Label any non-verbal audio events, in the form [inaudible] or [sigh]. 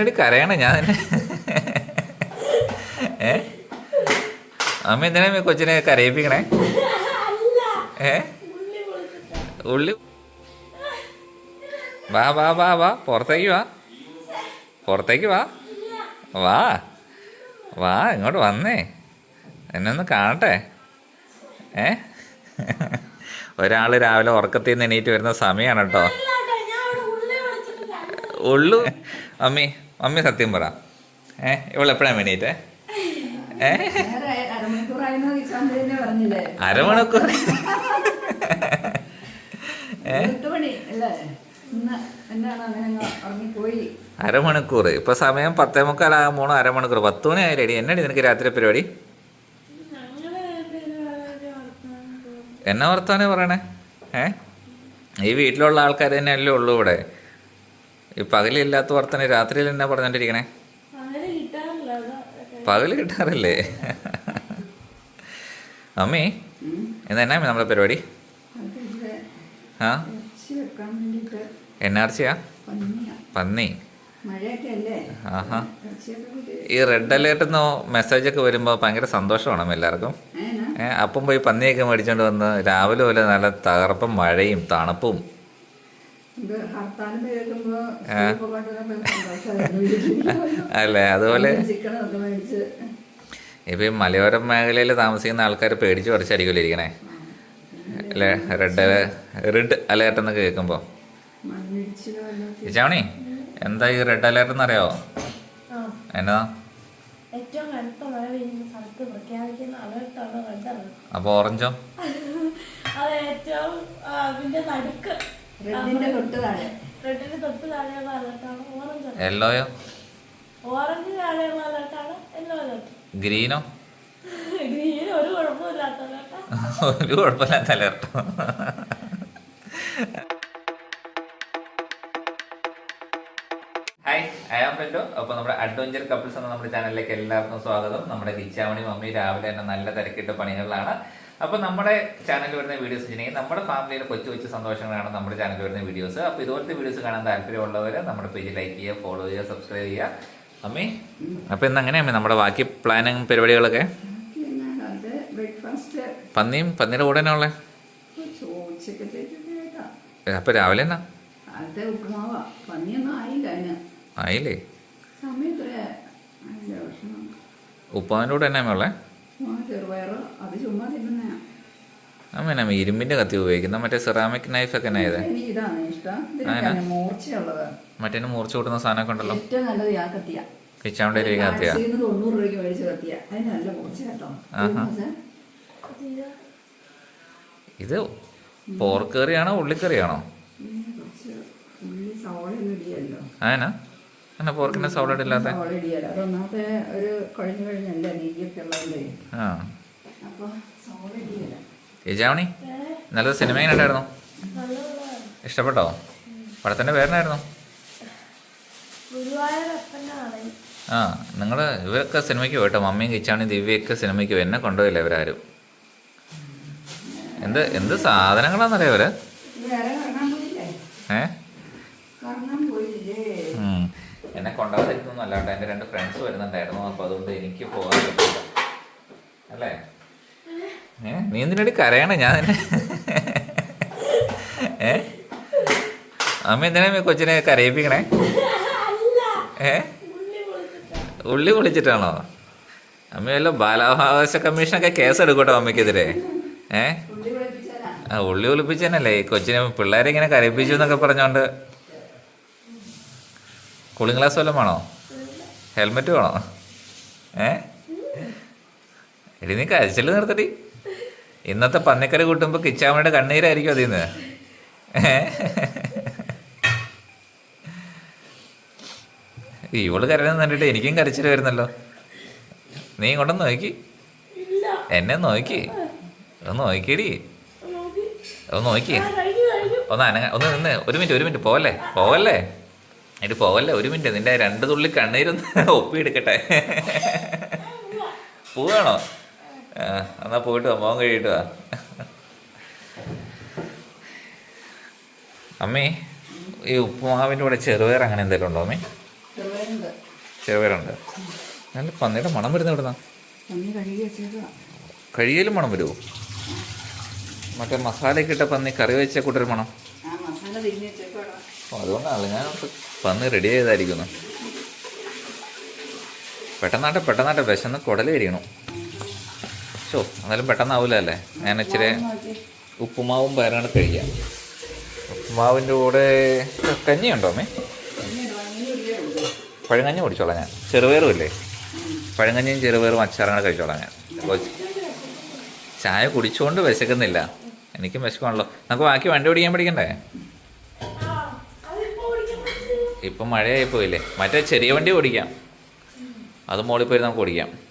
എന്തിനടി കരയണ ഞാൻ തന്നെ. ഏ? അമ്മ എന്തിനാ അമ്മ കൊച്ചിനെ കരയിപ്പിക്കണേ? ഏ? ഉള്ളി വാ വാ വാ വാ പുറത്തേക്ക് വാ. പുറത്തേക്ക് വാ. വാ. വാ ഇങ്ങോട്ട് വന്നേ. എന്നെ ഒന്ന് കാണട്ടെ. ഏ? ഒരാൾ രാവിലെ ഉറക്കത്തിൽ നിന്ന് എണീറ്റ് വരുന്ന സമയമാണ് കേട്ടോ. ഉള്ളു മമ്മി മമ്മി സത്യം പറ. ഏ ഇവൾ എണീറ്റേ? ഏ? നേരെ അരമണിക്കൂറായിരുന്നു പറഞ്ഞില്ലേ അരമണിക്കൂർ. അരമണിക്കൂർ ഇപ്പൊ സമയം പത്തേ മുക്കാലാകുമ്പോണോ അരമണിക്കൂർ. പത്ത് മണി ആയി റെഡി എന്നടി നിനക്ക് രാത്രി പരിപാടി? എന്നാ വർത്താനേ പറയണേ? ഏ? ഈ വീട്ടിലുള്ള ആൾക്കാർ തന്നെ അല്ലേ ഉള്ളൂ ഇവിടെ. ഈ പകലില്ലാത്ത വർത്തന രാത്രിയിൽ എന്നാ പറഞ്ഞോണ്ടിരിക്കണേ? പകൽ കിട്ടാറില്ലേ അമ്മേ. ഇന്ന് എന്നാ നമ്മളെ പരിപാടി? ആ? എന്നാർച്ചയാ പന്നിയാ. പന്നി. മഴയൊക്കെ അല്ലേ ആഹാ ഈ റെഡ് അലേർട്ട് എന്നോ മെസ്സേജ് ഒക്കെ വരുമ്പോൾ ഭയങ്കര സന്തോഷമാണ് എല്ലാവർക്കും. അപ്പം പോയി പന്നിയൊക്കെ മേടിച്ചോണ്ട് വന്ന് രാവിലെ പോലെ നല്ല തകർപ്പും മഴയും തണുപ്പും ഇത് ഹർത്താലും കേൾക്കുമ്പോ ആ. സന്തോഷമായിരുന്നു [laughs] അല്ലേ അതുപോലെ ഇപ്പൊ ഈ മലയോര മേഖലയിൽ താമസിക്കുന്ന ആൾക്കാർ പേടിച്ച് പഠിച്ചായിരിക്കുമല്ലോ ഇരിക്കണേ? അല്ലേ റെഡ് റെഡ് അലേർട്ട് എന്നൊക്കെ കേൾക്കുമ്പോൾ വല്ലതും എന്താ ഈ റെഡ് അലേർട്ട് എന്നറിയാവോ? എന്നതാ ഏറ്റവും കടുത്ത മഴ പെയ്യുന്ന സ്ഥലത്ത് പ്രഖ്യാപിക്കുന്ന അലർട്ടാണ് റെഡ് അലർട്ട് അപ്പോൾ ഓറഞ്ചോ അത് ഏറ്റവും നടുക്ക് റെഡിന്റെ തൊട്ട് താഴെ. റെഡിന് തൊട്ട് താഴെയുള്ള അലർട്ടാണ്? ഓറഞ്ച് യെല്ലോയോ ഓറഞ്ച് താഴെയുള്ള അലർട്ടാണ്? യെല്ലോ അലർട്ട് ഗ്രീനോ ഗ്രീൻ ഒരു കുഴപ്പമില്ലാത്ത [laughs] ഒരു കുഴപ്പമില്ലാത്ത അലേർട്ട്. ഹായ് ഐ ആം അപ്പോൾ നമ്മുടെ അഡ്വഞ്ചർ കപ്പിൾസ് എന്ന നമ്മുടെ ചാനലിലേക്ക് എല്ലാവർക്കും സ്വാഗതം. നമ്മുടെ കിച്ചാമണി മമ്മി രാവിലെ തന്നെ നല്ല തിരക്കിട്ട പണികളിലാണ്. അപ്പോൾ നമ്മുടെ ചാനലിൽ വരുന്ന വീഡിയോസ് വെച്ചിട്ടുണ്ടെങ്കിൽ നമ്മുടെ ഫാമിലിയിലെ കൊച്ചു കൊച്ചു സന്തോഷങ്ങളാണ് നമ്മുടെ ചാനലിൽ വരുന്ന വീഡിയോസ് അപ്പോൾ ഇതുപോലത്തെ വീഡിയോസ് കാണാൻ താല്പര്യമുള്ളവർ നമ്മുടെ പേജ് ലൈക്ക് ചെയ്യുക ഫോളോ ചെയ്യുക സബ്സ്ക്രൈബ് ചെയ്യുക. അമ്മേ അപ്പോൾ ഇന്ന് അങ്ങനെയമ്മേ നമ്മുടെ ബാക്കി പ്ലാനിങ് പരിപാടികളൊക്കെ? പന്നിയും പന്നിയുടെ കൂടെ തന്നെ ഉള്ളേ? അപ്പൊ രാവിലെ എന്നാ? ആയില്ലേ ഉപ്പാവിന്റെ കൂടെ തന്നെ ഉള്ളത് ആ ചെറുപയറ് അത് ചുമ്മാ തിന്നുന്നയാ അമ്മ ഇരുമ്പിന്റെ കത്തി ഉപയോഗിക്കുന്ന മറ്റേ സെറാമിക് നൈഫ് ഒക്കെ ഇത്? മറ്റേ മൂർച്ച കൂട്ടുന്ന സാധനമൊക്കെ ഉണ്ടല്ലോ. ആ കത്തിയാ. ഇത് പോർക്കറിയാണോ പോർക്ക് കറിയാണോ ഉള്ളിക്കറിയാണോ ആനാ എന്നാ പോർക്കിന്റെ സോളിഡ് ഇല്ലാത്ത ആ. സവോള നല്ലത് സിനിമ എങ്ങനെ ഉണ്ടായിരുന്നു ഇഷ്ടപ്പെട്ടോ? പടത്തിന്റെ പേരെന്നായിരുന്നു? നടയിൽ ആ നിങ്ങൾ ഇവരൊക്കെ സിനിമയ്ക്ക് പോയിട്ടോ മമ്മിയും കിച്ചാണി ദിവ്യയൊക്കെ സിനിമയ്ക്ക് പോയി. എന്നെ കൊണ്ടുപോയില്ല ഇവരാരും. എന്ത് എന്ത് സാധനങ്ങളാണെന്നറിയാം ഇവർ? ഏ? എന്നെ കൊണ്ടുപോകാതിരിക്കുന്നു അല്ലാണ്ട് എന്റെ രണ്ട് ഫ്രണ്ട്സ് വരുന്നുണ്ടായിരുന്നു. അപ്പോൾ അതുകൊണ്ട് എനിക്ക് പോകാൻ പറ്റില്ല. അല്ലേ? ഏ? നീ എന്തിനടി കരയണ? ഞാൻ തന്നെ ഏ? അമ്മ എന്തിനാ കൊച്ചിനെ കരയിപ്പിക്കണേ? ഏ? ഉള്ളി പൊളിച്ചിട്ടാണോ? അമ്മ വല്ല ബാലാവകാശ കമ്മീഷനൊക്കെ കേസ് എടുക്കട്ടോ അമ്മയ്ക്കെതിരെ. ഏ? ആ ഉള്ളി ഒളിപ്പിച്ചതന്നല്ലേ ഈ കൊച്ചിനെ പിള്ളേരെ ഇങ്ങനെ കരയിപ്പിച്ചു എന്നൊക്കെ പറഞ്ഞോണ്ട്. കൂളിംഗ് ഗ്ലാസ് വല്ലതും വേണോ? ഹെൽമെറ്റ് വേണോ? ഏ? എടി നീ കരച്ചിൽ നിർത്തടി. ഇന്നത്തെ പന്നിക്കറി കൂട്ടുമ്പോൾ കിച്ചാമയുടെ കണ്ണീരായിരിക്കും അതിന്ന്. ഇവൾ കരയുന്നത് കണ്ടിട്ട് എനിക്കും കരച്ചിൽ വരുന്നല്ലോ. നീ ഇങ്ങോട്ടൊന്ന് നോക്കി. എന്നെ നോക്കി. ഒന്ന് നോക്കിയടി. നോക്കി ഒന്ന് നോക്കി. ഒന്ന് അനങ്ങ. ഒന്ന് നിന്ന്. ഒരു മിനിറ്റ് ഒരു മിനിറ്റ്. പോവല്ലേ? പോവല്ലേ? എടി പോവല്ലേ? ഒരു മിനിറ്റ്. നിന്റെ രണ്ട് തുള്ളി കണ്ണീരൊന്ന് ഒപ്പിയെടുക്കട്ടെ. പോവാണോ? എന്നാ പോയിട്ട് വാ മോൻ കഴിയിട്ട് വാ. അമ്മേ ഈ ഉപ്പുമാവിന്റെ കൂടെ ചെറുപയർ അങ്ങനെ എന്തെങ്കിലും ഉണ്ടോ അമ്മേ? ചെറുപയറും ചെറുപയറുണ്ട്. നല്ല പന്നിയുടെ മണം വരുന്ന ഇവിടുന്ന കഴിയലും മണം വരുമോ മറ്റേ മസാലയൊക്കെ ഇട്ട പന്നി കറി വെച്ച കൂട്ടൊരു മണം. അതുകൊണ്ടാണല്ലോ ഞാൻ പന്നി റെഡി ചെയ്തായിരിക്കുന്നു. പെട്ടെന്നാട്ടെ പെട്ടെന്നാട്ടെ വിശന്ന് കുടൽ കരിയണു. ഷോ എന്നാലും പെട്ടെന്നാവില്ല അല്ലേ ഞാൻ ഇച്ചിരി ഉപ്പുമാവും പയറാണ് കഴിക്കാം. ഉപ്പുമാവിന്റെ കൂടെ കഞ്ഞിയുണ്ടോ അമ്മേ? പഴങ്കഞ്ഞി കുടിച്ചോളാം ഞാൻ. ചെറുപയറും ഇല്ലേ? പഴങ്കഞ്ഞിയും ചെറുപയറും അച്ചാറാണ് കഴിച്ചോളാം ഞാൻ. ചായ കുടിച്ചുകൊണ്ട് വിശക്കുന്നില്ല. എനിക്കും വിശക്കുവാണല്ലോ. നമുക്ക് ബാക്കി വണ്ടി ഓടിക്കാൻ പഠിക്കണ്ടേ? ഇപ്പം മഴയായി പോയില്ലേ? മറ്റേ ചെറിയ വണ്ടി ഓടിക്കാം. അത് മോളിൽ പോയി നമുക്ക് ഓടിക്കാം.